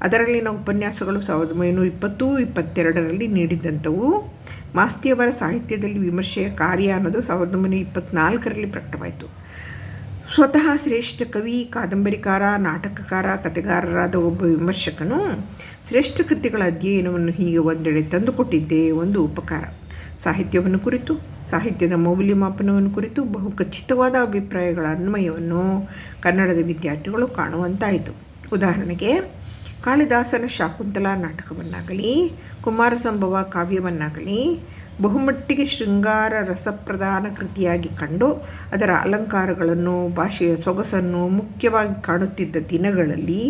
ಅದರಲ್ಲಿನ ಉಪನ್ಯಾಸಗಳು ಸಾವಿರದ ಒಂಬೈನೂರ ಇಪ್ಪತ್ತು, ಇಪ್ಪತ್ತೆರಡರಲ್ಲಿ ನೀಡಿದಂಥವು. ಮಾಸ್ತಿಯವರ ಸಾಹಿತ್ಯದಲ್ಲಿ ವಿಮರ್ಶೆಯ ಕಾರ್ಯ ಅನ್ನೋದು ಸಾವಿರದ ಒಂಬೈನೂರ ಇಪ್ಪತ್ತ್ನಾಲ್ಕರಲ್ಲಿ ಪ್ರಕಟವಾಯಿತು. ಸ್ವತಃ ಶ್ರೇಷ್ಠ ಕವಿ, ಕಾದಂಬರಿಕಾರ, ನಾಟಕಕಾರ, ಕಥೆಗಾರರಾದ ಒಬ್ಬ ವಿಮರ್ಶಕನು ಶ್ರೇಷ್ಠ ಕೃತಿಗಳ ಅಧ್ಯಯನವನ್ನು ಹೀಗೆ ಒಂದೆಡೆ ತಂದುಕೊಟ್ಟಿದ್ದೇ ಒಂದು ಉಪಕಾರ. ಸಾಹಿತ್ಯವನ್ನು ಕುರಿತು ಸಾಹಿತ್ಯದ ಮೌಲ್ಯಮಾಪನವನ್ನು ಕುರಿತು ಬಹು ಖಚಿತವಾದ ಅಭಿಪ್ರಾಯಗಳ ಅನ್ವಯವನ್ನು ಕನ್ನಡದ ವಿದ್ಯಾರ್ಥಿಗಳು ಕಾಣುವಂತಾಯಿತು. ಉದಾಹರಣೆಗೆ, ಕಾಳಿದಾಸನ ಶಾಕುಂತಲಾ ನಾಟಕವನ್ನಾಗಲಿ ಕುಮಾರ ಸಂಭವ ಕಾವ್ಯವನ್ನಾಗಲಿ ಬಹುಮಟ್ಟಿಗೆ ಶೃಂಗಾರ ರಸಪ್ರಧಾನ ಕೃತಿಯಾಗಿ ಕಂಡು ಅದರ ಅಲಂಕಾರಗಳನ್ನು, ಭಾಷೆಯ ಸೊಗಸನ್ನು ಮುಖ್ಯವಾಗಿ ಕಾಣುತ್ತಿದ್ದ ದಿನಗಳಲ್ಲಿ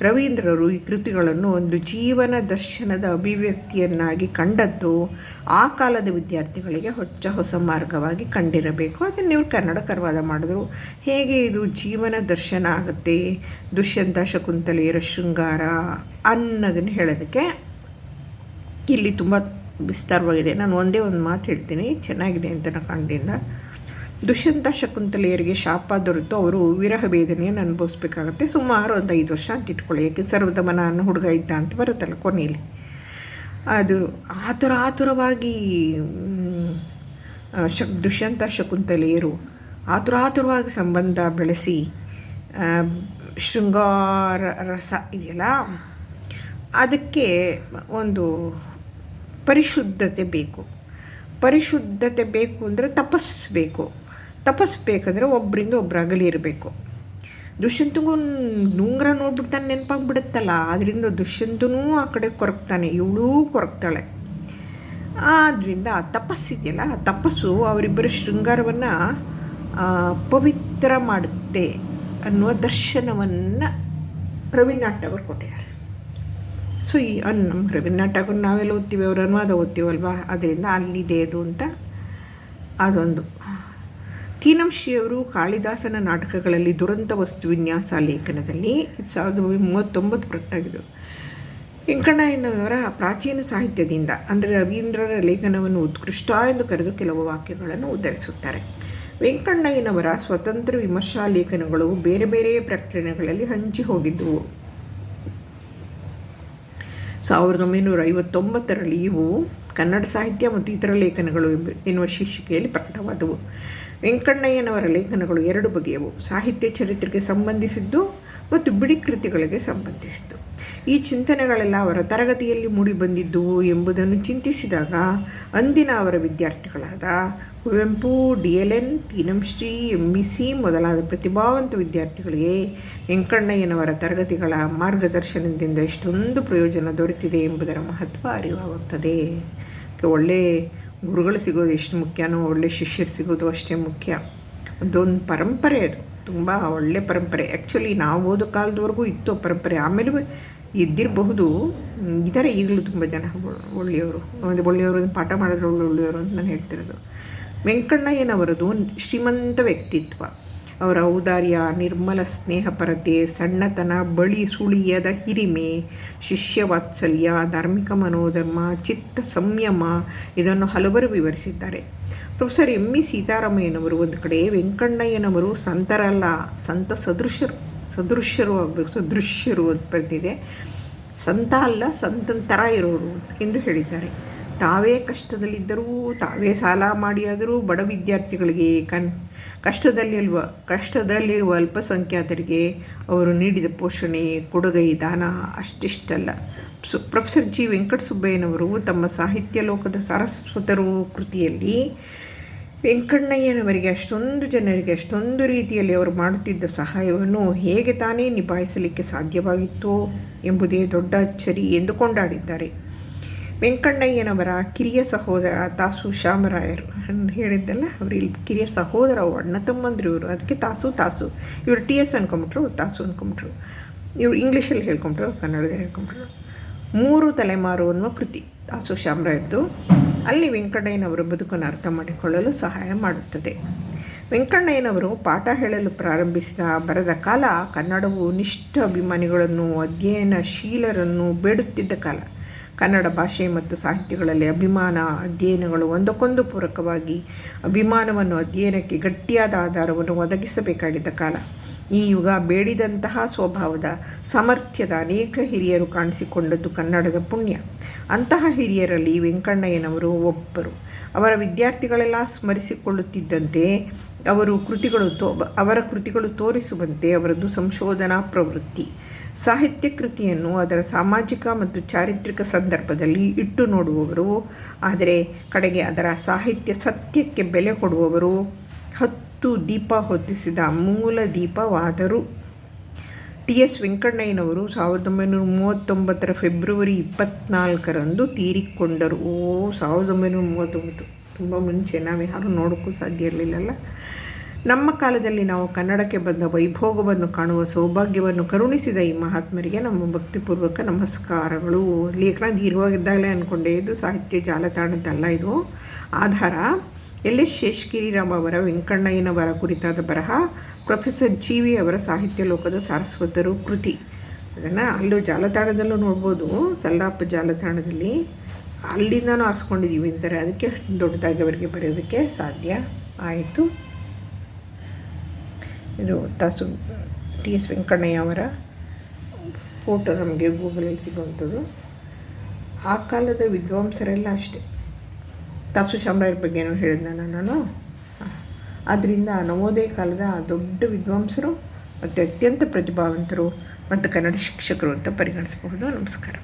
ರವೀಂದ್ರರು ಈ ಕೃತಿಗಳನ್ನು ಒಂದು ಜೀವನ ದರ್ಶನದ ಅಭಿವ್ಯಕ್ತಿಯನ್ನಾಗಿ ಕಂಡದ್ದು ಆ ಕಾಲದ ವಿದ್ಯಾರ್ಥಿಗಳಿಗೆ ಹೊಚ್ಚ ಹೊಸ ಮಾರ್ಗವಾಗಿ ಕಂಡಿರಬೇಕು. ಅದನ್ನು ನೀವು ಕನ್ನಡ ಕರ್ವಾದ ಮಾಡಿದ್ರು. ಹೇಗೆ ಇದು ಜೀವನ ದರ್ಶನ ಆಗುತ್ತೆ? ದುಷ್ಯಂತ ಶಕುಂತಲೆಯರ ಶೃಂಗಾರ ಅನ್ನೋದನ್ನು ಹೇಳೋದಕ್ಕೆ ಇಲ್ಲಿ ತುಂಬ ವಿಸ್ತಾರವಾಗಿದೆ. ನಾನು ಒಂದೇ ಒಂದು ಮಾತು ಹೇಳ್ತೀನಿ. ಚೆನ್ನಾಗಿದೆ ಅಂತ ನನ್ನ ಕಂಡಿಂದ ದುಷ್ಯಂತ ಶಕುಂತಲೆಯರಿಗೆ ಶಾಪ ದೊರೆತು ಅವರು ವಿರಹ ವೇದನೆಯನ್ನು ಅನುಭವಿಸ್ಬೇಕಾಗತ್ತೆ. ಸುಮಾರು ಒಂದು ಐದು ವರ್ಷ ಅಂತ ಇಟ್ಕೊಳ್ಳಿ. ಯಾಕೆ ಸರ್ವಧಮನ ಅನ್ನೋ ಹುಡುಗ ಇದ್ದ ಅಂತ ಬರುತ್ತಲ್ಲ ಕೊನೆಯಲ್ಲಿ. ಅದು ಆತುರ ಆತುರವಾಗಿ ಶಕ್, ದುಷ್ಯಂತ ಶಕುಂತಲೆಯರು ಆತುರ ಆತುರವಾಗಿ ಸಂಬಂಧ ಬೆಳೆಸಿ ಶೃಂಗಾರ ರಸ ಇದೆಯಲ್ಲ, ಅದಕ್ಕೆ ಒಂದು ಪರಿಶುದ್ಧತೆ ಬೇಕು. ಪರಿಶುದ್ಧತೆ ಬೇಕು ಅಂದರೆ ತಪಸ್ಬೇಕು ತಪಸ್ಬೇಕಂದ್ರೆ ಒಬ್ಬರಿಂದ ಒಬ್ಬರು ಅಗಲಿ ಇರಬೇಕು. ದುಷ್ಯಂತಗೂ ನುಂಗ್ರ ನೋಡ್ಬಿಡ್ತಾನೆ, ನೆನಪಾಗ್ಬಿಡುತ್ತಲ್ಲ. ಆದ್ದರಿಂದ ದುಷ್ಯಂತನೂ ಆ ಕಡೆ ಕೊರಗ್ತಾನೆ ಇವಳೂ ಕೊರಗ್ತಾಳೆ ಆದ್ದರಿಂದ ಆ ತಪಸ್ಸಿದೆಯಲ್ಲ ಆ ತಪಸ್ಸು ಅವರಿಬ್ಬರ ಶೃಂಗಾರವನ್ನು ಪವಿತ್ರ ಮಾಡುತ್ತೆ ಅನ್ನುವ ದರ್ಶನವನ್ನು ರವೀನಾಥ್ ಅವರು ಕೊಟ್ಟಿದ್ದಾರೆ. ಸೊ ಈ ನಮ್ಮ ರವೀಂದ್ರನಾಥ್ ಠಾಗೂರ್ ನಾವೆಲ್ಲ ಓದ್ತೀವಿ, ಅವ್ರ ಅನುವಾದ ಓದ್ತೀವಲ್ವಾ ಅದರಿಂದ ಅಲ್ಲಿದೆ ಅದು ಅಂತ ಅದೊಂದು. ತೀನಂಶಿಯವರು ಕಾಳಿದಾಸನ ನಾಟಕಗಳಲ್ಲಿ ದುರಂತ ವಸ್ತು ವಿನ್ಯಾಸ ಲೇಖನದಲ್ಲಿ ಸಾವಿರದ ಮೂವತ್ತೊಂಬತ್ತು ಪ್ರಕಟಾಗಿದ್ದು ವೆಂಕಣ್ಣಯ್ಯನವರ ಪ್ರಾಚೀನ ಸಾಹಿತ್ಯದಿಂದ, ಅಂದರೆ ರವೀಂದ್ರರ ಲೇಖನವನ್ನು ಉತ್ಕೃಷ್ಟ ಎಂದು ಕರೆದು ಕೆಲವು ವಾಕ್ಯಗಳನ್ನು ಉದ್ಧರಿಸುತ್ತಾರೆ. ವೆಂಕಣ್ಣಯ್ಯನವರ ಸ್ವತಂತ್ರ ವಿಮರ್ಶಾ ಲೇಖನಗಳು ಬೇರೆ ಬೇರೆ ಪ್ರಕಟಣೆಗಳಲ್ಲಿ ಹಂಚಿ ಹೋಗಿದ್ದುವು ಸಾವಿರದ ಒಂಬೈನೂರ ಐವತ್ತೊಂಬತ್ತರಲ್ಲಿ ಇವು ಕನ್ನಡ ಸಾಹಿತ್ಯ ಮತ್ತು ಇತರ ಲೇಖನಗಳು ಎನ್ನುವ ಶೀರ್ಷಿಕೆಯಲ್ಲಿ ಪ್ರಕಟವಾದವು. ವೆಂಕಣ್ಣಯ್ಯನವರ ಲೇಖನಗಳು ಎರಡು ಬಗೆಯವು. ಸಾಹಿತ್ಯ ಚರಿತ್ರೆಗೆ ಸಂಬಂಧಿಸಿದ್ದು ಮತ್ತು ಬಿಡಿ ಕೃತಿಗಳಿಗೆ ಸಂಬಂಧಿಸಿದ್ದು. ಈ ಚಿಂತನೆಗಳೆಲ್ಲ ಅವರ ತರಗತಿಯಲ್ಲಿ ಮೂಡಿಬಂದಿದ್ದುವು ಎಂಬುದನ್ನು ಚಿಂತಿಸಿದಾಗ ಅಂದಿನ ಅವರ ವಿದ್ಯಾರ್ಥಿಗಳಾದ Kuvempu, D L N Teenamshri M B C ಮೊದಲಾದ ಪ್ರತಿಭಾವಂತ ವಿದ್ಯಾರ್ಥಿಗಳಿಗೆ ವೆಂಕಣ್ಣಯ್ಯನವರ ತರಗತಿಗಳ ಮಾರ್ಗದರ್ಶನದಿಂದ ಎಷ್ಟೊಂದು ಪ್ರಯೋಜನ ದೊರೆತಿದೆ ಎಂಬುದರ ಮಹತ್ವ ಅರಿವಾಗುತ್ತದೆ. ಒಳ್ಳೆ ಗುರುಗಳು ಸಿಗೋದು ಎಷ್ಟು ಮುಖ್ಯನೋ, ಒಳ್ಳೆ ಶಿಷ್ಯರು ಸಿಗೋದು ಅಷ್ಟೇ ಮುಖ್ಯ. ಅದೊಂದು ಪರಂಪರೆ ಅದು. ತುಂಬ ಒಳ್ಳೆ ಪರಂಪರೆ. ಆ್ಯಕ್ಚುಲಿ ನಾವು ಓದೋ ಕಾಲದವರೆಗೂ ಇತ್ತು ಪರಂಪರೆ. ಆಮೇಲೆ ಇದ್ದಿರಬಹುದು. ಇದ್ದಾರೆ ಈಗಲೂ ತುಂಬ ಜನ ಒಳ್ಳೆಯವರು. ಒಂದು ಒಳ್ಳೆಯವರು ಪಾಠ ಮಾಡಿದ್ರೆ ಒಳ್ಳೆ ಒಳ್ಳೆಯವರು ಅಂತ ನಾನು ಹೇಳ್ತಿರೋದು. ವೆಂಕಣ್ಣಯ್ಯನವರದು ಶ್ರೀಮಂತ ವ್ಯಕ್ತಿತ್ವ. ಅವರ ಔದಾರ್ಯ, ನಿರ್ಮಲ ಸ್ನೇಹಪರತೆ ಸಣ್ಣತನ, ಬಳಿ ಸುಳಿಯದ ಹಿರಿಮೆ, ಶಿಷ್ಯ ವಾತ್ಸಲ್ಯ, ಧಾರ್ಮಿಕ ಮನೋಧರ್ಮ, ಚಿತ್ತ ಸಂಯಮ ಇದನ್ನು ಹಲವರು ವಿವರಿಸಿದ್ದಾರೆ. ಪ್ರೊಫೆಸರ್ ಎಂ ಇ ಸೀತಾರಾಮಯ್ಯನವರು ಒಂದು ಕಡೆ, ವೆಂಕಣ್ಣಯ್ಯನವರು ಸಂತರಲ್ಲ ಸಂತ ಸದೃಶರು ಸದೃಶ್ಯರು ಆಗಬೇಕು, ಸದೃಶ್ಯರು ಅಂತ ಬಂದಿದೆ. ಸಂತ ಅಲ್ಲ ಸಂತನ ಥರ ಇರೋರು ಎಂದು ಹೇಳಿದ್ದಾರೆ. ತಾವೇ ಕಷ್ಟದಲ್ಲಿದ್ದರೂ, ತಾವೇ ಸಾಲ ಮಾಡಿಯಾದರೂ ಬಡ ವಿದ್ಯಾರ್ಥಿಗಳಿಗೆ ಕನ್ ಕಷ್ಟದಲ್ಲಿರುವ ಕಷ್ಟದಲ್ಲಿರುವ ಅಲ್ಪಸಂಖ್ಯಾತರಿಗೆ ಅವರು ನೀಡಿದ ಪೋಷಣೆ, ಕೊಡುಗೈ ದಾನ ಅಷ್ಟಿಷ್ಟಲ್ಲ. ಸು, ಪ್ರೊಫೆಸರ್ ಜಿ ವೆಂಕಟಸುಬ್ಬಯ್ಯನವರು ತಮ್ಮ ಸಾಹಿತ್ಯ ಲೋಕದ ಸಾರಸ್ವತರು ಕೃತಿಯಲ್ಲಿ ವೆಂಕಣ್ಣಯ್ಯನವರಿಗೆ, ಅಷ್ಟೊಂದು ಜನರಿಗೆ, ಅಷ್ಟೊಂದು ರೀತಿಯಲ್ಲಿ ಅವರು ಮಾಡುತ್ತಿದ್ದ ಸಹಾಯವನ್ನು ಹೇಗೆ ತಾನೇ ನಿಭಾಯಿಸಲಿಕ್ಕೆ ಸಾಧ್ಯವಾಗಿತ್ತೋ ಎಂಬುದೇ ದೊಡ್ಡ ಅಚ್ಚರಿ ಎಂದು ಕೊಂಡಾಡಿದ್ದಾರೆ. ವೆಂಕಣ್ಣಯ್ಯನವರ ಕಿರಿಯ ಸಹೋದರ ತಾಸು ಶ್ಯಾಮರಾಯರು ಹೇಳಿದ್ದಲ್ಲ, ಅವರು ಇಲ್ಲಿ ಕಿರಿಯ ಸಹೋದರ ಅಣ್ಣ ತಮ್ಮಂದ್ರು ಇವರು, ಅದಕ್ಕೆ ತಾಸು ತಾಸು. ಇವರು ಟಿ ಎಸ್ ಅನ್ಕೊಂಬಿಟ್ರು ತಾಸು ಅನ್ಕೊಂಬಿಟ್ರು. ಇವರು ಇಂಗ್ಲೀಷಲ್ಲಿ ಹೇಳ್ಕೊಂಬಿಟ್ರು ಕನ್ನಡದಲ್ಲಿ ಹೇಳ್ಕೊಂಬಿಟ್ರು. ಮೂರು ತಲೆಮಾರು ಅನ್ನುವ ಕೃತಿ. ದಾಸು ಶ್ಯಾಮ್ರಾಯ್ದು ಅಲ್ಲಿ ವೆಂಕಣ್ಣಯ್ಯನವರ ಬದುಕನ್ನು ಅರ್ಥ ಮಾಡಿಕೊಳ್ಳಲು ಸಹಾಯ ಮಾಡುತ್ತದೆ. ವೆಂಕಣ್ಣಯ್ಯನವರು ಪಾಠ ಹೇಳಲು ಪ್ರಾರಂಭಿಸಿದ ಬರದ ಕಾಲ ಕನ್ನಡವು ನಿಷ್ಠ ಅಭಿಮಾನಿಗಳನ್ನು, ಅಧ್ಯಯನಶೀಲರನ್ನು ಬೇಡುತ್ತಿದ್ದ ಕಾಲ. ಕನ್ನಡ ಭಾಷೆ ಮತ್ತು ಸಾಹಿತ್ಯಗಳಲ್ಲಿ ಅಭಿಮಾನ, ಅಧ್ಯಯನಗಳು ಒಂದಕ್ಕೊಂದು ಪೂರಕವಾಗಿ ಅಭಿಮಾನವನ್ನು ಅಧ್ಯಯನಕ್ಕೆ ಗಟ್ಟಿಯಾದ ಆಧಾರವನ್ನು ಒದಗಿಸಬೇಕಾಗಿದ್ದ ಕಾಲ. ಈ ಯುಗ ಬೇಡಿದಂತಹ ಸ್ವಭಾವದ, ಸಾಮರ್ಥ್ಯದ ಅನೇಕ ಹಿರಿಯರು ಕಾಣಿಸಿಕೊಂಡದ್ದು ಕನ್ನಡದ ಪುಣ್ಯ. ಅಂತಹ ಹಿರಿಯರಲ್ಲಿ ವೆಂಕಣ್ಣಯ್ಯನವರು ಒಬ್ಬರು. ಅವರ ವಿದ್ಯಾರ್ಥಿಗಳೆಲ್ಲ ಸ್ಮರಿಸಿಕೊಳ್ಳುತ್ತಿದ್ದಂತೆ ಅವರು ಕೃತಿಗಳು ತೋ, ಅವರ ಕೃತಿಗಳು ತೋರಿಸುವಂತೆ ಅವರದ್ದು ಸಂಶೋಧನಾ ಪ್ರವೃತ್ತಿ. ಸಾಹಿತ್ಯ ಕೃತಿಯನ್ನು ಅದರ ಸಾಮಾಜಿಕ ಮತ್ತು ಚಾರಿತ್ರಿಕ ಸಂದರ್ಭದಲ್ಲಿ ಇಟ್ಟು ನೋಡುವವರು, ಆದರೆ ಕಡೆಗೆ ಅದರ ಸಾಹಿತ್ಯ ಸತ್ಯಕ್ಕೆ ಬೆಲೆ ಕೊಡುವವರು ಹತ್ತು ದೀಪ ಹೊತ್ತಿಸಿದ ಮೂಲ ದೀಪವಾದರು ಟಿ ಎಸ್ ವೆಂಕಣ್ಣಯ್ಯನವರು ಸಾವಿರದ ಒಂಬೈನೂರ ಮೂವತ್ತೊಂಬತ್ತರ ಫೆಬ್ರವರಿ ಇಪ್ಪತ್ನಾಲ್ಕರಂದು ತೀರಿಕೊಂಡರು. ಓ, ಸಾವಿರದ ಒಂಬೈನೂರ ಮೂವತ್ತೊಂಬತ್ತು. ತುಂಬ ಮುಂಚೆ, ನಾವು ಯಾರೂ ನೋಡೋಕ್ಕೂ ಸಾಧ್ಯ ಇರಲಿಲ್ಲಲ್ಲ. ನಮ್ಮ ಕಾಲದಲ್ಲಿ ನಾವು ಕನ್ನಡಕ್ಕೆ ಬಂದ ವೈಭೋಗವನ್ನು ಕಾಣುವ ಸೌಭಾಗ್ಯವನ್ನು ಕರುಣಿಸಿದ ಈ ಮಹಾತ್ಮರಿಗೆ ನಮ್ಮ ಭಕ್ತಿಪೂರ್ವಕ ನಮಸ್ಕಾರಗಳು. ಲೇಖನ ದೀರ್ಘವಾಗಿದ್ದಾಗಲೇ ಅಂದ್ಕೊಂಡೆ ಇದು ಸಾಹಿತ್ಯ ಜಾಲತಾಣದ್ದಲ್ಲ ಇದು. ಆಧಾರ ಎಲ್ ಎಸ್ ಶೇಷಗಿರಿರಾಮ್ ಅವರ ವೆಂಕಣ್ಣಯ್ಯನವರ ಕುರಿತಾದ ಬರಹ ಪ್ರೊಫೆಸರ್ ಜಿ ವಿ ಅವರ ಸಾಹಿತ್ಯ ಲೋಕದ ಸಾರಸ್ವತರು ಕೃತಿ. ಅದನ್ನು ಅಲ್ಲೂ ಜಾಲತಾಣದಲ್ಲೂ ನೋಡ್ಬೋದು, ಸಲ್ಲಾಪ ಜಾಲತಾಣದಲ್ಲಿ. ಅಲ್ಲಿಂದನೂ ಆರಿಸ್ಕೊಂಡಿದ್ದೀವಿ ಅಂತಾರೆ. ಅದಕ್ಕೆ ಅಷ್ಟು ದೊಡ್ಡದಾಗಿ ಅವರಿಗೆ ಬರೆಯೋದಕ್ಕೆ ಸಾಧ್ಯ ಆಯಿತು. ಇದು ತಾಸು ಟಿ ಎಸ್ ವೆಂಕಣ್ಣಯ್ಯ ಅವರ ಫೋಟೋ ನಮಗೆ ಗೂಗಲಲ್ಲಿ ಸಿಗುವಂಥದ್ದು. ಆ ಕಾಲದ ವಿದ್ವಾಂಸರೆಲ್ಲ ಅಷ್ಟೇ. ತಾಸು ಬಗ್ಗೆ ಏನೋ ಹೇಳಿದ್ನ ನಾನು. ಆದ್ದರಿಂದ ನವೋದಯ ಕಾಲದ ದೊಡ್ಡ ವಿದ್ವಾಂಸರು ಮತ್ತು ಅತ್ಯಂತ ಪ್ರತಿಭಾವಂತರು ಮತ್ತು ಕನ್ನಡ ಶಿಕ್ಷಕರು ಅಂತ ಪರಿಗಣಿಸಬಹುದು. ನಮಸ್ಕಾರ.